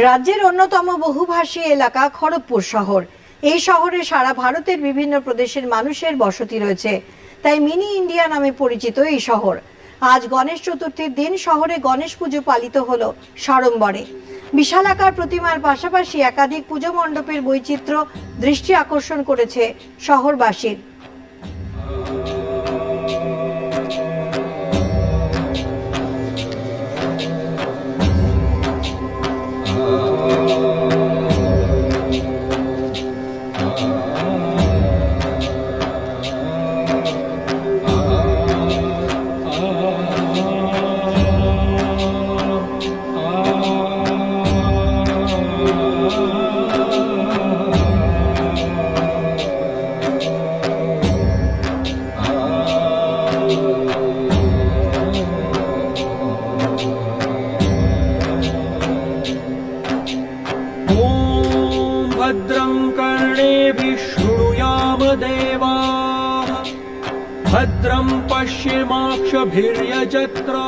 রাজ্যের অন্যতম বহুভাষী এলাকা খড়গপুর শহর। এই শহরে সারা ভারতের বিভিন্ন প্রদেশের মানুষের বসতি রয়েছে। তাই মিনি ইন্ডিয়া নামে পরিচিত এই শহর। আজ গণেশ চতুর্থীর দিন শহরে গণেশ পুজো পালিত হলো সাড়ম্বরে। বিশালাকার প্রতিমার পাশাপাশি একাধিক পুজো মণ্ডপের বৈচিত্র্য দৃষ্টি আকর্ষণ করেছে শহরবাসীর। भद्रं कर्णेभिः शृणुयाम भद्रं पश्येमाक्षभिर्यजत्रा